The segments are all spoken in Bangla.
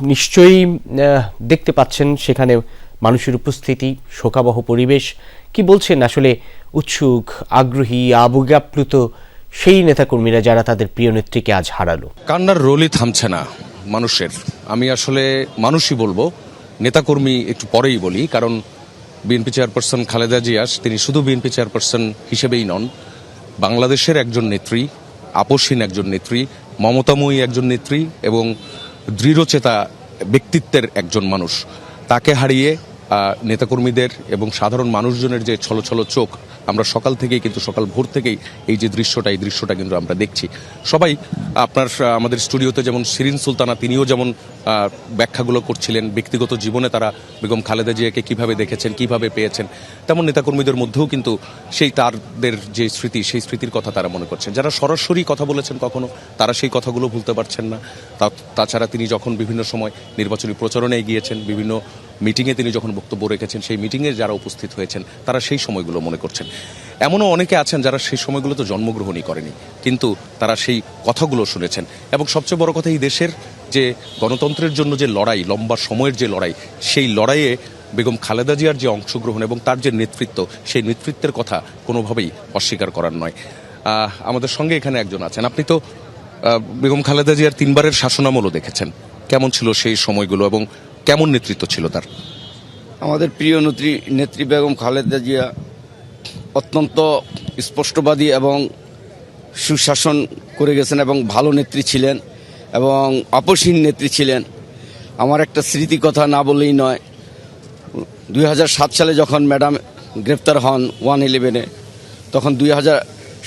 নিশ্চয়ই দেখতে পাচ্ছেন সেখানে মানুষের উপস্থিতি, শোকাবহ পরিবেশ। কি বলছেন আসলে উৎসুক, আগ্রহী আবেগাপ্লুত সেই নেতাকর্মীরা যারা তাদের প্রিয় নেত্রীকে আজ হারালো? কান্নার রোলই থামছে না মানুষের। আমি আসলে মানুষই বলব, নেতাকর্মী একটু পরেই বলি, কারণ বিএনপি চেয়ারপারসন খালেদা জিয়াস তিনি শুধু বিএনপি চেয়ারপারসন হিসেবেই নন, বাংলাদেশের একজন নেত্রী, আপসহীন একজন নেত্রী, মমতাময়ী একজন নেত্রী এবং দৃঢ়চেতা ব্যক্তিত্বের একজন মানুষ। তাকে হারিয়ে নেতাকর্মীদের এবং সাধারণ মানুষজনের যে ছলো ছলো চোখ আমরা সকাল থেকেই কিন্তু সকাল ভোর থেকেই এই যে দৃশ্যটা, এই দৃশ্যটা কিন্তু আমরা দেখছি। সবাই আপনার আমাদের স্টুডিওতে যেমন শিরিন সুলতানা, তিনিও যেমন ব্যাখ্যাগুলো করছিলেন, ব্যক্তিগত জীবনে তারা বেগম খালেদা জিয়াকে কীভাবে দেখেছেন, কীভাবে পেয়েছেন, তেমন নেতাকর্মীদের মধ্যেও কিন্তু সেই তাদের যে স্মৃতি, সেই স্মৃতির কথা তারা মনে করছেন। যারা সরাসরি কথা বলেছেন কখনো, তারা সেই কথাগুলো ভুলতে পারছেন না। তাছাড়া তিনি যখন বিভিন্ন সময় নির্বাচনী প্রচারণে গিয়েছেন, বিভিন্ন মিটিংয়ে তিনি যখন বক্তব্য রেখেছেন, সেই মিটিংয়ে যারা উপস্থিত হয়েছেন, তারা সেই সময়গুলো মনে করছেন। এমনও অনেকে আছেন যারা সেই সময়গুলোতে জন্মগ্রহণই করেনি, কিন্তু তারা সেই কথাগুলো শুনেছেন। এবং সবচেয়ে বড় কথা এই দেশের যে গণতন্ত্রের জন্য যে লড়াই, লম্বা সময়ের যে লড়াই, সেই লড়াইয়ে বেগম খালেদা জিয়ার যে অংশগ্রহণ এবং তার যে নেতৃত্ব, সেই নেতৃত্বের কথা কোনোভাবেই অস্বীকার করার নয়। আমাদের সঙ্গে এখানে একজন আছেন। আপনি তো বেগম খালেদা জিয়ার তিনবারের শাসনামলও দেখেছেন। কেমন ছিল সেই সময়গুলো এবং কেমন নেতৃত্ব ছিল তার? আমাদের প্রিয় নেত্রী নেত্রী বেগম খালেদা জিয়া অত্যন্ত স্পষ্টবাদী এবং সুশাসন করে গেছেন এবং ভালো নেত্রী ছিলেন এবং অপসীন নেত্রী ছিলেন। আমার একটা স্মৃতি কথা না বললেই নয়, দুই সালে যখন ম্যাডাম গ্রেপ্তার হন ওয়ান ইলেভেনে, তখন দুই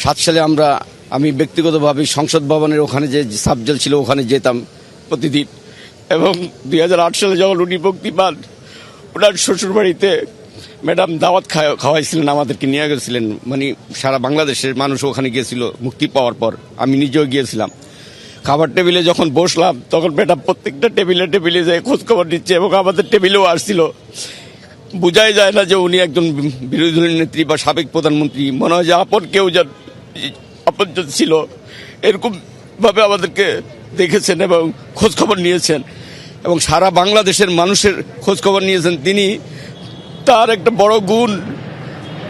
সাত সালে আমরা, আমি ব্যক্তিগতভাবে সংসদ ভবনের ওখানে যে সাবজেল ছিল ওখানে যেতাম প্রতিদিন। এবং দু হাজার আট সালে যখন উনি মুক্তি পান, ওনার শ্বশুরবাড়িতে ম্যাডাম দাওয়াত খাওয়াইছিলেন, আমাদেরকে নিয়ে গেছিলেন। মানে সারা বাংলাদেশের মানুষ ওখানে গিয়েছিল মুক্তি পাওয়ার পর। আমি নিজেও গিয়েছিলাম। খাবার টেবিলে যখন বসলাম, তখন ম্যাডাম প্রত্যেকটা টেবিলে টেবিলে যায় খোঁজখবর নিচ্ছে এবং আমাদের টেবিলেও আসছিল। বোঝাই যায় না যে উনি একজন বিরোধী দলের নেত্রী বা সাবেক প্রধানমন্ত্রী। মনে হয় যে আপন কেউ যেন আপনজন ছিল। এরকমভাবে আমাদেরকে দেখেছেন এবং খোঁজখবর নিয়েছেন। এবং সারা বাংলাদেশের মানুষের খোঁজখবর নিয়েছেন তিনি। তার একটা বড় গুণ,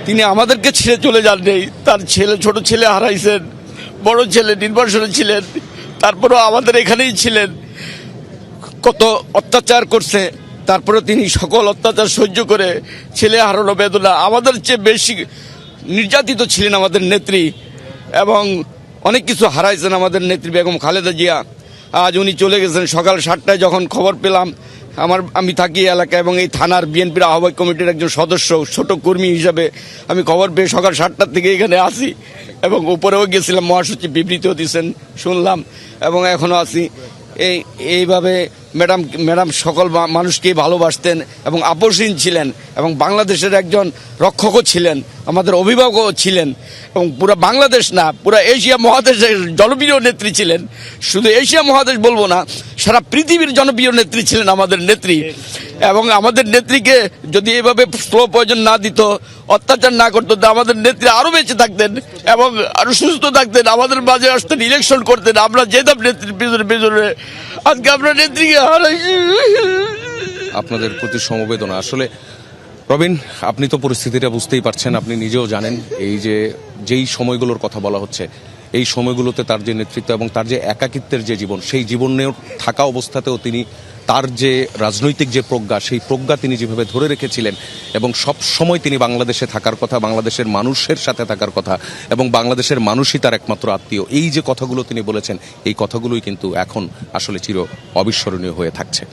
তিনি আমাদেরকে ছেড়ে চলে যান নেই। তার ছেলে, ছোট ছেলে হারাইছেন, বড় ছেলে নির্বাসনে ছিলেন, তারপরেও আমাদের এখানেই ছিলেন। কত অত্যাচার করছে তারপরে তিনি সকল অত্যাচার সহ্য করে ছেলে হারানো বেদনা। আমাদের চেয়ে বেশি নির্যাতিত ছিলেন আমাদের নেত্রী এবং অনেক কিছু হারাইছেন আমাদের নেত্রী বেগম খালেদা জিয়া। আজ উনি চলে গেছেন সকাল সাতটায় যখন খবর পেলাম। আমার, আমি থাকি এলাকা এবং এই থানার বিএনপির আহ্বায়ক কমিটির একজন সদস্য, ছোট কর্মী হিসাবে আমি খবর পেয়ে সকাল সাতটার থেকে এখানে আসি এবং উপরেও গেছিলাম, মহাসচিব বিবৃতিও দিয়েছেন শুনলাম এবং এখনও আছি। এই, এইভাবে ম্যাডাম ম্যাডাম সকল মানুষকে মানুষকেই ভালোবাসতেন এবং আপসীন ছিলেন এবং বাংলাদেশের একজন রক্ষকও ছিলেন, আমাদের অভিভাবকও ছিলেন এবং পুরো বাংলাদেশ না, পুরো এশিয়া মহাদেশের জনপ্রিয় নেত্রী ছিলেন। শুধু এশিয়া মহাদেশ বলব না, সারা পৃথিবীর জনপ্রিয় নেত্রী ছিলেন আমাদের নেত্রী। এবং আমাদের নেত্রীকে যদি এভাবে স্লো পয়জন না দিত, অত্যাচার না করতো আমাদের নেত্রী আরও বেঁচে থাকতেন এবং আরও সুস্থ থাকতেন, আমাদের মাঝে আসতেন ইলেকশন করতেন, আমরা যেতাম নেত্রীর পিছনে পিছনে। আজকে আমরা নেত্রীকে হারাইছি। আপনাদের প্রতি সমবেদনা। আসলে, রবিন, আপনি তো পরিস্থিতিটা বুঝতেই পারছেন, আপনি নিজেও জানেন, এই যে, যেই সময়গুলোর কথা বলা হচ্ছে, এই সময়গুলোতে তার যে নেতৃত্ব এবং তার যে একাকিত্বের যে জীবন, সেই জীবনেও থাকা অবস্থাতেও তিনি তার যে রাজনৈতিক যে প্রজ্ঞা, সেই প্রজ্ঞা তিনি যেভাবে ধরে রেখেছিলেন এবং সব সময় তিনি বাংলাদেশে থাকার কথা, বাংলাদেশের মানুষের সাথে থাকার কথা এবং বাংলাদেশের মানুষই তার একমাত্র আত্মীয়, এই যে কথাগুলো তিনি বলেছেন, এই কথাগুলোই কিন্তু এখন আসলে চির অবিস্মরণীয় হয়ে থাকছে।